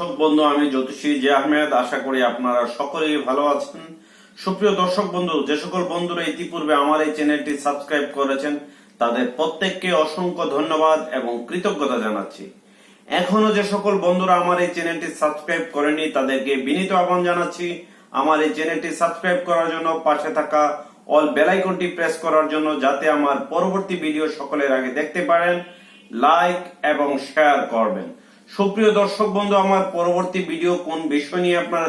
দর্শক বন্ধু, আমি জ্যোতিষী জে আহমেদ। আশা করি আপনারা সকলেই ভালো আছেন। সুপ্রিয় দর্শক বন্ধু, যে সকল বন্ধুরা ইতিপূর্বে আমার এই চ্যানেলটি সাবস্ক্রাইব করেছেন, তাদের প্রত্যেককে অসংখ্য ধন্যবাদ এবং কৃতজ্ঞতা জানাচ্ছি। এখনও যে সকল বন্ধুরা আমার এই চ্যানেলটি সাবস্ক্রাইব করেনি তাদেরকে বিনীত আহ্বান জানাচ্ছি, আমার এই চ্যানেলটি সাবস্ক্রাইব করার জন্য, পাশে থাকা অল বেলাইকনটি প্রেস করার জন্য, যাতে আমার পরবর্তী ভিডিও সকলের আগে দেখতে পারেন, লাইক এবং শেয়ার করবেন। সুপ্রিয় দর্শক বন্ধু, আমার পরবর্তী ভিডিও কোন বিষয় নিয়ে আপনারা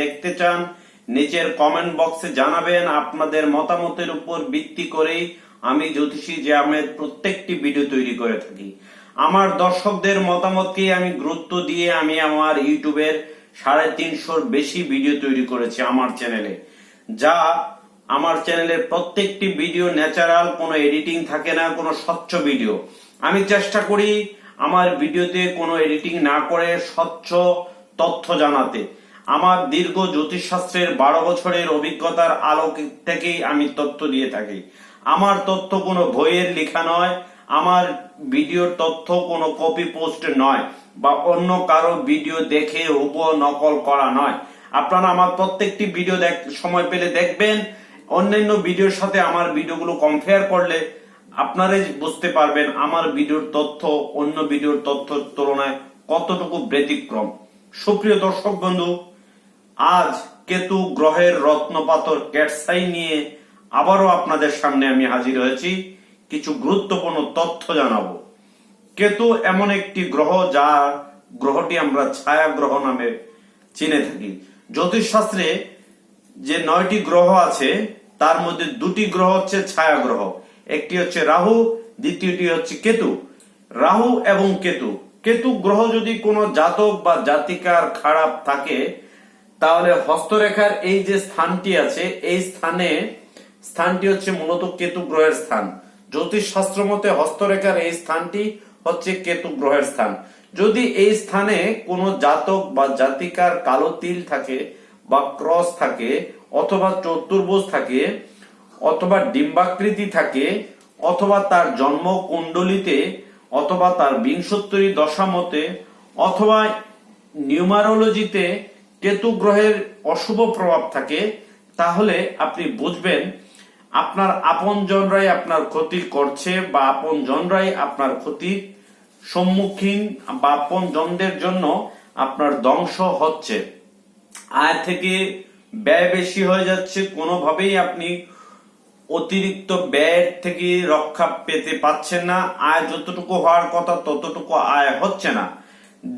দেখতে চান, নিচের কমেন্ট বক্সে জানাবেন। আপনাদের মতামতের উপর ভিত্তি করেই আমি জ্যোতিষী আহমেদ প্রত্যেকটি ভিডিও তৈরি করে থাকি। আমার দর্শকদের মতামতকেই আমি গুরুত্ব দিয়ে আমি আমার ইউটিউবের সাড়ে তিনশোর বেশি ভিডিও তৈরি করেছি আমার চ্যানেলে যা আমার চ্যানেলের প্রত্যেকটি ভিডিও ন্যাচারাল কোনো এডিটিং থাকে না, কোনো স্বচ্ছ ভিডিও। আমি চেষ্টা করি আমার ভিডিওতে কোনো এডিটিং না করে স্বচ্ছ তথ্য জানাতে। আমার দীর্ঘ জ্যোতিষশাস্ত্রের বারো বছরের অভিজ্ঞতার আলোক থেকেই আমি তথ্য দিয়ে থাকি। আমার তথ্য কোনো বইয়ের লেখা নয়, আমার ভিডিওর তথ্য কোনো কপি পোস্ট নয় বা অন্য কারও ভিডিও দেখে উপ নকল করা নয়। আপনারা আমার প্রত্যেকটি ভিডিও দেখ সময় পেলে দেখবেন, অন্যান্য ভিডিওর সাথে আমার ভিডিওগুলো কম্পেয়ার করলে আপনারাই বুঝতে পারবেন আমার ভিডিওর তথ্য, অন্য ভিডিওর তথ্যের তুলনায় কতটুকু ব্যতিক্রম। সুপ্রিয় দর্শক বন্ধু, আজ কেতু গ্রহের রত্নপাথর ক্যাটসাই নিয়ে আবারও আপনাদের সামনে আমি হাজির হয়েছি। কিছু গুরুত্বপূর্ণ তথ্য জানাব। কেতু এমন একটি গ্রহ যা গ্রহটি আমরা ছায়া গ্রহ নামে চিনে থাকি। জ্যোতিষশাস্ত্রে যে নয়টি গ্রহ আছে, তার মধ্যে দুটি গ্রহ হচ্ছে ছায়া গ্রহ একটি হচ্ছে রাহু, দ্বিতীয়টি হচ্ছে কেতু। রাহু এবং কেতু। কেতু গ্রহ যদি কোনো জাতক বা জাতিকার খারাপ থাকে, তাহলে হস্তরেখার এই যে স্থানটি আছে, এই স্থানে, স্থানটি হচ্ছে মূলত কেতু গ্রহের স্থান। জ্যোতিষ শাস্ত্র মতে হস্তরেখার এই স্থানটি হচ্ছে কেতু গ্রহের স্থান। যদি এই স্থানে কোনো জাতক বা জাতিকার কালো তিল থাকে বা ক্রস থাকে অথবা চতুর্ভুজ থাকে অথবা ডিম্বাকৃতি থাকে, অথবা তার জন্ম কুণ্ডলিতে অথবা তার বিংশোত্তরী দশামতে, অথবা নিউমারোলজিতে কেতু গ্রহের অশুভ প্রভাব থাকে, তাহলে আপনি বুঝবেন আপনার আপন জনরাই আপনার ক্ষতি করছে বা আপন জনরাই আপনার ক্ষতির সম্মুখীন বা আপন জনদের জন্য আপনার ধ্বংস হচ্ছে। আয় থেকে ব্যয় বেশি হয়ে যাচ্ছে, কোনোভাবেই আপনি অতিরিক্ত ব্যয়ের থেকে রক্ষা পেতে পাচ্ছেন না, আয় যতটুকু হওয়ার কথা ততটুকু আয় হচ্ছে না।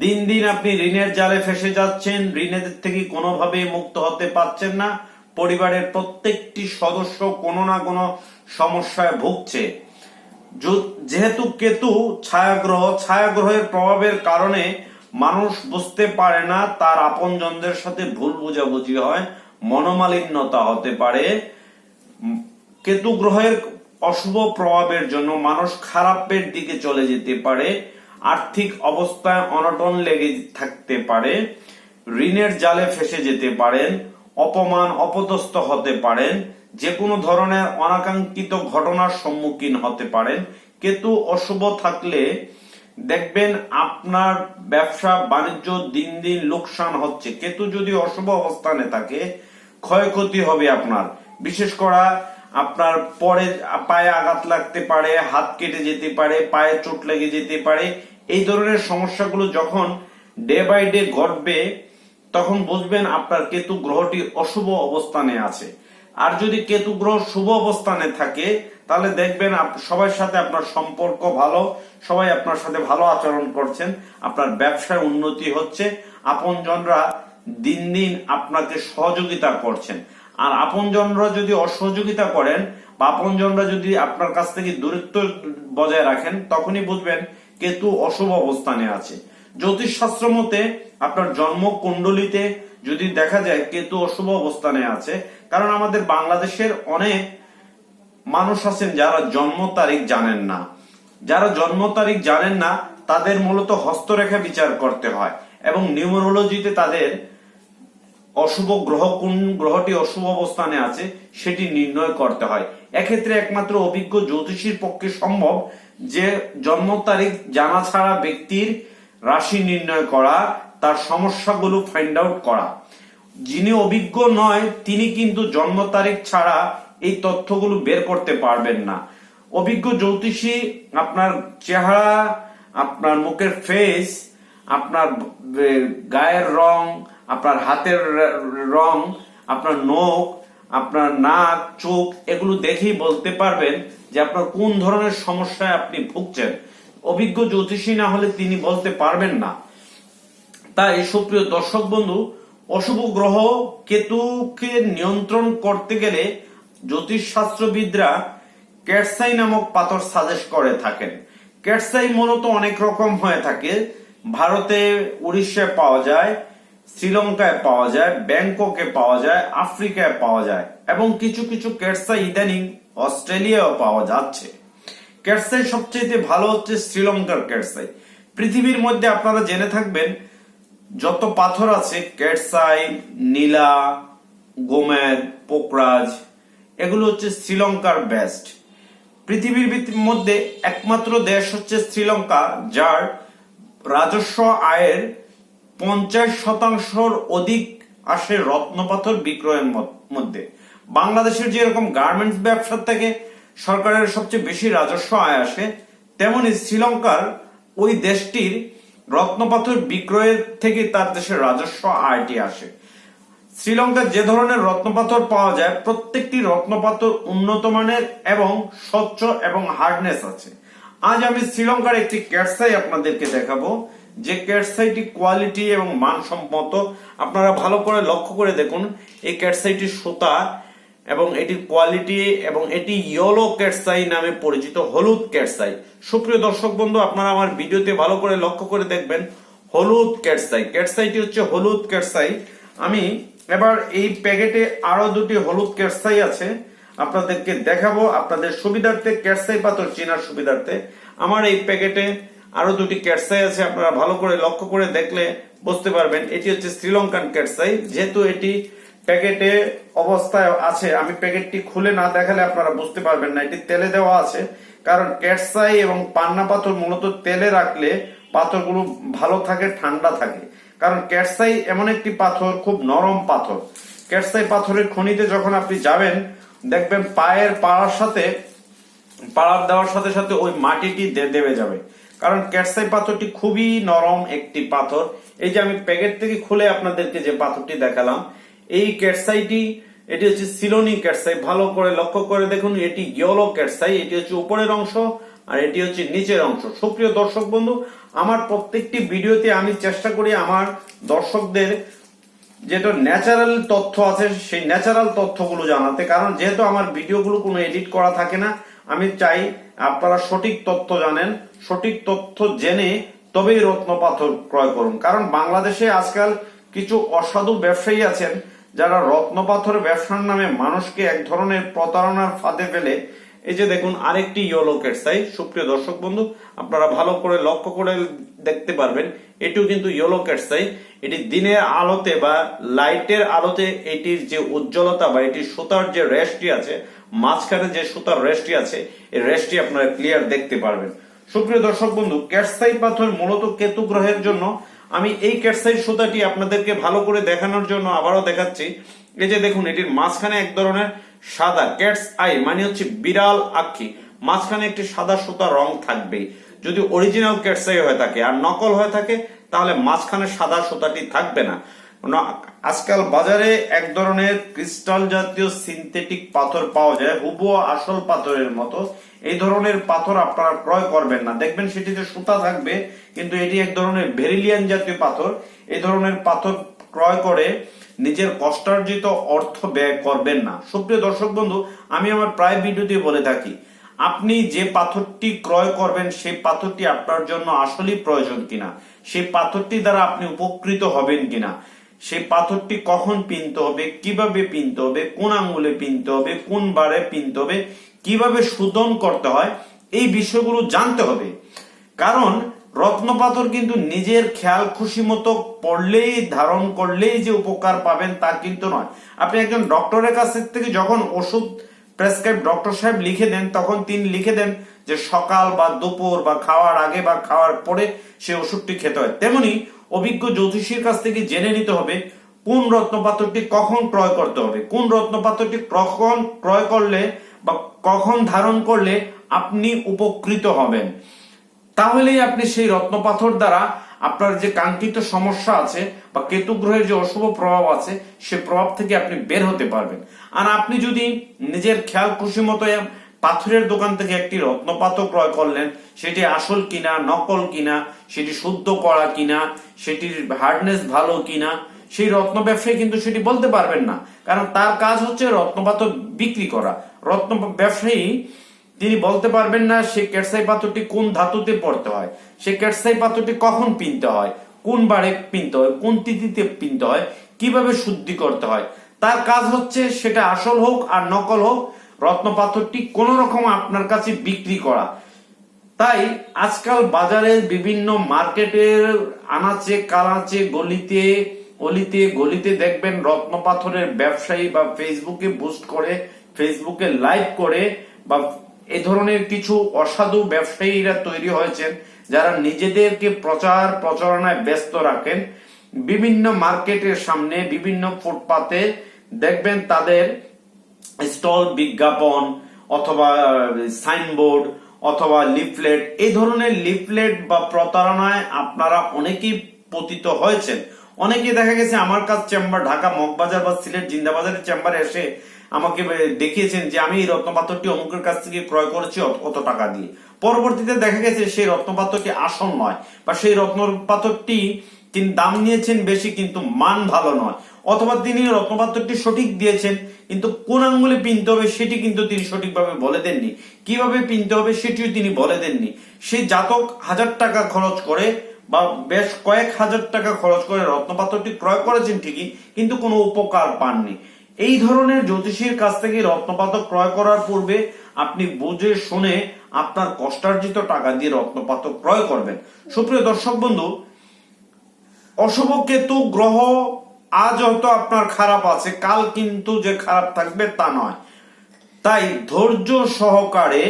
দিন দিন আপনি ঋণের জালে ফেসে যাচ্ছেন, ঋণের থেকে কোনোভাবেই মুক্ত হতে পারছেন না। পরিবারের প্রত্যেকটি সদস্য কোনো না কোনো সমস্যায় ভুগছে। যেহেতু কেতু ছায়াগ্রহ, ছায়াগ্রহের প্রভাবের কারণে মানুষ বুঝতে পারে না, তার আপনজনদের সাথে ভুল বোঝাবুঝি হয়, মনোমালিন্যতা হতে পারে। কেতু গ্রহের অশুভ প্রভাবের জন্য মানুষ খারাপের দিকে চলে যেতে পারে, আর্থিক অবস্থায় অনটন লেগে থাকতে পারে, ঋণের জালে ফেসে যেতে পারেন, অপমান অপদস্থ হতে পারেন যে কোনো ধরনের অনাকাঙ্ক্ষিত ঘটনার সম্মুখীন হতে পারেন। কেতু অশুভ থাকলে দেখবেন আপনার ব্যবসা বাণিজ্য দিন দিন লোকসান হচ্ছে। কেতু যদি অশুভ অবস্থানে থাকে, ক্ষয়ক্ষতি হবে আপনার। বিশেষ করা আপনার পরে পায়ে আঘাত লাগতে পারে, হাত কেটে যেতে পারে, পায়ে চোট লেগে যেতে পারে, এই ধরনের সমস্যাগুলো যখন ডে বাই ডে ঘটবে, তখন বুঝবেন আপনার কেতু গ্রহটি অশুভ অবস্থানে আছে। আর যদি কেতু গ্রহ শুভ অবস্থানে থাকে, তাহলে দেখবেন সবার সাথে আপনার সম্পর্ক ভালো, সবাই আপনার সাথে ভালো আচরণ করছেন, আপনার ব্যবসায় উন্নতি হচ্ছে, আপনজনরা দিন দিন আপনাকে সহযোগিতা করছেন। আর আপনজনরা যদি অসহযোগিতা করেন বা আপনজনরা যদি আপনার কাছ থেকে দূরত্ব বজায় রাখেন, তখনই বুঝবেন কেতু অশুভ অবস্থানে আছে। জ্যোতিষ শাস্ত্র মতে আপনার জন্ম কুণ্ডলিতে যদি দেখা যায় কেতু অশুভ অবস্থানে আছে, কারণ আমাদের বাংলাদেশের অনেক মানুষ আছেন যারা জন্ম তারিখ জানেন না। যারা জন্ম তারিখ জানেন না, তাদের মূলত হস্তরেখা বিচার করতে হয় এবং নিউমোরোলজিতে তাদের অশুভ গ্রহ কোন গ্রহটি অশুভ অবস্থানে আছে সেটি নির্ণয় করতে হয়। এক্ষেত্রে একমাত্র অভিজ্ঞ জ্যোতিষীর পক্ষে সম্ভব যে জন্ম তারিখ জানা ছাড়া ব্যক্তির রাশি নির্ণয় করা, তার সমস্যাগুলো ফাইন্ড আউট করা। যিনি অভিজ্ঞ নয়, তিনি কিন্তু জন্ম তারিখ ছাড়া এই তথ্যগুলো বের করতে পারবেন না। অভিজ্ঞ জ্যোতিষী আপনার চেহারা, আপনার মুখের ফেস আপনার গায়ের রং আপনার হাতের রং আপনার নখ, আপনার নাক, চোখ, এগুলো দেখেই বলতে পারবেন যে আপনার কোন ধরনের সমস্যায় আপনি ভুগছেন। অভিজ্ঞ জ্যোতিষী না হলে তিনি বলতে পারবেন না। তাই সুপ্রিয় দর্শক বন্ধু, অশুভ গ্রহ কেতুকে নিয়ন্ত্রণ করতে গেলে জ্যোতিষ শাস্ত্রবিদরা ক্যাটসাই নামক পাথর সাজেস্ট করে থাকেন। ক্যাটসাই মূলত অনেক রকম হয়ে থাকে। ভারতে, উড়িষ্যায় পাওয়া যায়। শ্রীলঙ্কায় পাওয়া যায়, ব্যাংককে পাওয়া যায়, আফ্রিকায় পাওয়া যায়, এবং কিছু কিছু ক্যাটসাই ইদানিং অস্ট্রেলিয়াও পাওয়া যাচ্ছে। ক্যাটসাই সবচেয়ে ভালো হচ্ছে শ্রীলঙ্কার ক্যাটসাই পৃথিবীর মধ্যে আপনারা জেনে থাকবেন, যত পাথর আছে ক্যাটসাই নীলা গোমেদ পোকরাজ, এগুলো হচ্ছে শ্রীলঙ্কার বেস্ট পৃথিবীর মধ্যে একমাত্র দেশ হচ্ছে শ্রীলঙ্কা, যার রাজস্ব আয়ের পঞ্চাশ শতাংশর অধিক আসে রত্নপাথর বিক্রয়ের মধ্যে। বাংলাদেশের যেরকম গার্মেন্টস ব্যবসার থেকে সরকারের সবচেয়ে বেশি রাজস্ব আয় আসে, তেমনি শ্রীলঙ্কার ওই দেশটির রত্নপাথর বিক্রয়ের থেকে তার দেশের রাজস্ব আয়টি আসে। শ্রীলঙ্কার যে ধরনের রত্নপাথর পাওয়া যায়, প্রত্যেকটি রত্নপাথর উন্নত মানের এবং স্বচ্ছ এবং হার্ডনেস আছে। আজ আমি শ্রীলঙ্কার একটি ক্যাটসাই আপনাদেরকে দেখাবো। যে ক্যাটসাইটি কোয়ালিটি এবং মানসম্মত, আপনারা ভালো করে লক্ষ্য করে দেখুন, এই ক্যাটসাইটির সুতা এবং এটির কোয়ালিটি এবং এটি ইয়েলো ক্যাটসাই নামে পরিচিত, হলুদ ক্যাটসাই সুপ্রিয় দর্শক বন্ধু, আপনারা আমার ভিডিওতে ভালো করে লক্ষ্য করে দেখবেন, হলুদ ক্যাটসাই ক্যাটসাইটি হচ্ছে হলুদ ক্যাটসাই আমি এবার এই প্যাকেটে আরও দুটি হলুদ ক্যাটসাই আছে, আপনাদেরকে দেখাবো। আপনাদের সুবিধার্থে ক্যাটসাই পাথর চেনার সুবিধার্থে আমার এই প্যাকেটে আরও দুটি ক্যাটসাই আছে, আপনারা ভালো করে লক্ষ্য করে দেখলে বুঝতে পারবেন। এটি হচ্ছে শ্রীলঙ্কান ক্যাটসাই। যেহেতু এটি প্যাকেটে অবস্থায় আছে, আমি প্যাকেটটি খুলে না দেখালে আপনারা বুঝতে পারবেন না। এটি তেলে দেওয়া আছে, কারণ ক্যাটসাই এবং পান্না পাথর মূলত তেলে রাখলে পাথরগুলো ভালো থাকে, ঠান্ডা থাকে। কারণ ক্যাটসাই এমন একটি পাথর, খুব নরম পাথর। ক্যাটসাই পাথরের খনিতে যখন আপনি যাবেন, দেখবেন পায়ের পাড়ার সাথে, পাড়ার দেওয়ার সাথে সাথে ওই মাটিটি দেবে যাবে। কারণ ক্যাটসাই পাথরটি খুবই নরম একটি পাথর। এই যে আমি প্যাকেট থেকে খুলে আপনাদেরকে যে পাথরটি দেখালাম, এই ক্যাটসাইটি, এটি হচ্ছে সিলোনি ক্যাটসাই, ভালো করে লক্ষ্য করে দেখুন, এটি ইয়েলো ক্যাটসাই, এটি হচ্ছে উপরের অংশ আর এটি হচ্ছে নিচের অংশ। সুপ্রিয় দর্শক বন্ধু, আমার প্রত্যেকটি ভিডিওতে আমি চেষ্টা করি আমার দর্শকদের যেটা ন্যাচারাল তথ্য আছে, সেই ন্যাচারাল তথ্যগুলো জানাতে, কারণ যেহেতু আমার ভিডিওগুলো কোনো এডিট করা থাকে না আমি চাই আপনারা সঠিক তথ্য জানেন, সঠিক তথ্য জেনে তবেই রত্ন পাথর ক্রয় করুন। কারণ বাংলাদেশে আজকাল কিছু অসাধু ব্যবসায়ী আছেন যারা রত্ন পাথর ব্যবসার নামে মানুষকে এক ধরনের প্রতারণার ফাঁদে ফেলে। এই যে দেখুন, আরেকটি ইয়েলো ক্যাটসাই সুপ্রিয় দর্শক বন্ধু, আপনারা ভালো করে লক্ষ্য করে দেখতে পারবেন, এটিও কিন্তু ইয়েলো ক্যাটসাই এটি দিনের আলোতে বা লাইটের আলোতে এটির যে উজ্জ্বলতা বা এটির সুতার যে রেশটি আছে মাঝখানে যে সুতার রেশটি আছে, এই রেশটি আপনারা ক্লিয়ার দেখতে পারবেন। সুপ্রিয় দর্শক বন্ধু, ক্যাটসাই পাথর মূলত কেতু গ্রহের জন্য। আমি এই ক্যাটসাই সুতাটি আপনাদেরকে ভালো করে দেখানোর জন্য আবারও দেখাচ্ছি। এই যে দেখুন, এটির মাঝখানে এক ধরনের সাদা ক্যাটস আই মানে হচ্ছে বিড়াল আক্ষি মাঝখানে একটি সাদা সুতা রং থাকবেই। যদি অরিজিনাল ক্যাটসাই হয়ে থাকে আর নকল হয়ে থাকে, তাহলে মাঝখানে সাদা সুতাটি থাকবে ন- আজকাল বাজারে এক ধরনের ক্রিস্টাল জাতীয় সিনথেটিক পাথর পাওয়া যায় হুবুয়া আসল পাথরের মতো। এই ধরনের পাথর আপনারা ক্রয় করবেন না। দেখবেন সেটিতে সুতা থাকবে, কিন্তু এটি এক ধরনের ভেরিলিয়ান জাতীয় পাথর। এই ধরনের পাথর ক্রয় করে নিজের কষ্টার্জিত অর্থ ব্যয় করবেন না। সুপ্রিয় দর্শক বন্ধু, আমি আমার প্রায় ভিডিওতে বলে থাকি, আপনি যে পাথরটি ক্রয় করবেন, সেই পাথরটি আপনার জন্য আসলেই প্রয়োজন কিনা? সেই পাথরটি দ্বারা আপনি উপকৃত হবেন কিনা? সেই পাথরটি কখন পিনতে হবে, কীভাবে পিনতে হবে, কোন আঙ্গুলে পিনতে হবে, কোন বারে পিনতে হবে, কীভাবে শোধন করতে হয়, এই বিষয়গুলো জানতে হবে। কারণ রত্ন পাথর কিন্তু নিজের খেয়াল খুশি মতো পড়লেই, ধারণ করলেই যে উপকার পাবেন তা কিন্তু নয়। আপনি একজন ডক্টরের কাছ থেকে যখন ওষুধ প্রেসক্রাইব ডক্টর সাহেব লিখে দেন, তখন তিনি লিখে দেন যে সকাল বা দুপুর বা খাওয়ার আগে বা খাওয়ার পরে সে ওষুধটি খেতে হয়। তেমনি অভিজ্ঞ জ্যোতিষীর কাছ থেকে জেনে নিতে হবে কোন রত্নপাত্রটি কখন ক্রয় করতে হবে। কোন রত্নপাত্রটি কখন ক্রয় করলে বা কখন ধারণ করলে আপনি উপকৃত হবেন। তাহলেই আপনি সেই রত্নপাথর দ্বারা আপনার যে কাঙ্ক্ষিত সমস্যা আছে বা কেতু গ্রহের যে অশুভ প্রভাব আছে, সে প্রভাব থেকে আপনি বের হতে পারবেন। আর আপনি যদি নিজের খেয়াল খুশি মতো পাথরের দোকান থেকে একটি রত্নপাথর ক্রয় করলেন। সেটি আসল কিনা, নকল কিনা, সেটি শুদ্ধ করা কিনা, সেটির হার্ডনেস ভালো কিনা, সেই রত্ন ব্যবসায়ী কিন্তু সেটি বলতে পারবেন না। কারণ তার কাজ হচ্ছে রত্নপাথর বিক্রি করা। রত্ন ব্যবসায়ী, তিনি বলতে পারবেন না সে ক্যাটসাই পাথরটি কোন ধাতুতে পড়তে হয়, সে ক্যাটসাই পাথরটি কখন পিনতে হয়, কোন বারে পিনতে হয়, কোন তিথিতে পিনতে হয়, কীভাবে শুদ্ধি করতে হয়। তার কাজ হচ্ছে সেটা আসল হোক আর নকল হোক রত্ন পাথরটি কোন রকম আপনার কাছে বিক্রি করা। তাই আজকাল বাজারে বিভিন্ন মার্কেটের আনাচে গলিতে, অলিতে, গলিতে দেখবেন রত্ন পাথরের ব্যবসায়ী বা ফেসবুকে বুস্ট করে, ফেসবুকে লাইভ করে বা এ ধরনের কিছু অসাধু ব্যবসায়ীরা তৈরি হয়েছেন যারা নিজেদেরকে প্রচার প্রচারণায় ব্যস্ত রাখেন। বিভিন্ন মার্কেটের সামনে বিভিন্ন ফুটপাতে দেখবেন তাদের স্টল, বিজ্ঞাপন অথবা সাইনবোর্ড অথবা লিফলেট এই ধরনের লিফলেট বা প্রতারণায় আপনারা অনেকেই পতিত হয়েছেন। অনেকে দেখা গেছে আমার কাছ চেম্বার, ঢাকা মগবাজার বা সিলেট জিন্দাবাজারের চেম্বারে এসে আমাকে দেখিয়েছেন যে আমি এই রত্নপাত্রটি অমুকের কাছ থেকে ক্রয় করেছি অত- টাকা দিয়ে। পরবর্তীতে দেখা গেছে সেই রত্নপাত্রটি আসল নয় বা সেই রত্নপাত্রটি তিনি দাম নিয়েছেন বেশি কিন্তু মান ভালো নয়। অথবা তিনি রত্নপাত্রটি সঠিক দিয়েছেন, কিন্তু কোন আঙ্গুলে পিনতে হবে সেটি কিন্তু তিনি সঠিকভাবে বলে দেননি। কীভাবে পিনতে হবে সেটিও তিনি বলে দেননি। সে জাতক হাজার টাকা খরচ করে বা বেশ কয়েক হাজার টাকা খরচ করে রত্নপাত্রটি ক্রয় করেছেন ঠিকই, কিন্তু কোনো উপকার পাননি। এই ধরনের জ্যোতিষীর কাছ থেকে রত্নপাত্র ক্রয় করার পূর্বে আপনি বুঝে শুনে আপনার কষ্টার্জিত টাকা দিয়ে রত্নপাত্র ক্রয় করবেন। সুপ্রিয় দর্শক বন্ধু, অশুভ কেতু গ্রহ আজ হয়তো আপনার খারাপ আছে, কাল কিন্তু যে খারাপ থাকবে তা নয়। তাই ধৈর্য সহকারে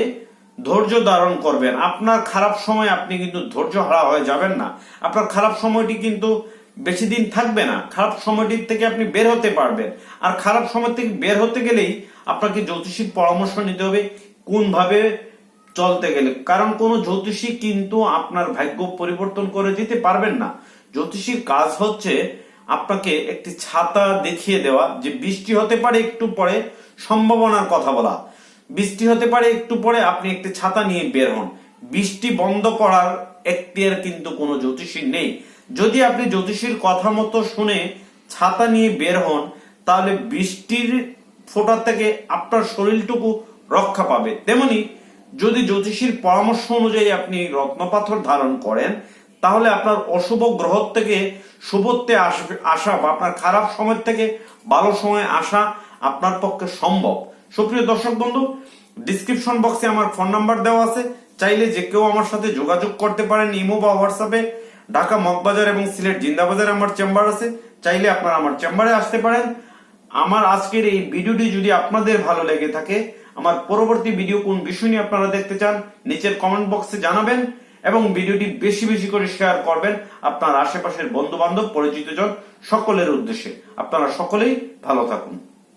ধৈর্য ধারণ করবেন। আপনার খারাপ সময় আপনি কিন্তু ধৈর্য হারা হয়ে যাবেন না। আপনার খারাপ সময়টি কিন্তু বেশি দিন থাকবে না। খারাপ সময়টির থেকে আপনি বের হতে পারবেন। আর খারাপ সময় থেকে বের হতে গেলেই আপনাকে জ্যোতিষীর পরামর্শ নিতে হবে কোন ভাবে চলতে গেলে। কারণ কোন জ্যোতিষী কিন্তু আপনার ভাগ্য পরিবর্তন করে দিতে পারবেন না। জ্যোতিষীর কাজ হচ্ছে আপনাকে একটি ছাতা দেখিয়ে দেওয়া যে বৃষ্টি হতে পারে একটু পরে সম্ভাবনার কথা বলা। বৃষ্টি হতে পারে একটু পরে আপনি একটি ছাতা নিয়ে বের হন। বৃষ্টি বন্ধ করার এখতিয়ার কিন্তু কোনো জ্যোতিষীর নেই। যদি আপনি জ্যোতিষীর কথা মতো শুনে ছাতা নিয়ে বের হন, তাহলে বৃষ্টির ফোঁটা থেকে আপনার শরীরটুকু রক্ষা পাবে। তেমনি যদি জ্যোতিষীর পরামর্শ অনুযায়ী আপনি রত্নপাথর ধারণ করেন তাহলে আপনার অশুভ গ্রহ থেকে শুভত্বে আসা বা আপনার খারাপ সময় থেকে ভালো সময় আসা আপনার পক্ষে সম্ভব। সুপ্রিয় দর্শক বন্ধু ডিসক্রিপশন বক্সে আমার ফোন নাম্বার দেওয়া আছে। চাইলে যে কেউ আমার সাথে যোগাযোগ করতে পারেন ইমো বা হোয়াটসঅ্যাপে ঢাকা মগবাজার এবং সিলেট জিন্দাবাজারে আমার চেম্বার আছে। চাইলে আপনারা আমার চেম্বারে আসতে পারেন। আমার আজকের এই ভিডিওটি যদি আপনাদের ভালো লেগে থাকে, আমার পরবর্তী ভিডিও কোন বিষয় নিয়ে আপনারা দেখতে চান, নিচের কমেন্ট বক্সে জানাবেন। এবং ভিডিওটি বেশি বেশি করে শেয়ার করবেন আপনার আশেপাশের বন্ধু বান্ধব পরিচিত জন সকলের উদ্দেশ্যে। আপনারা সকলেই ভালো থাকুন।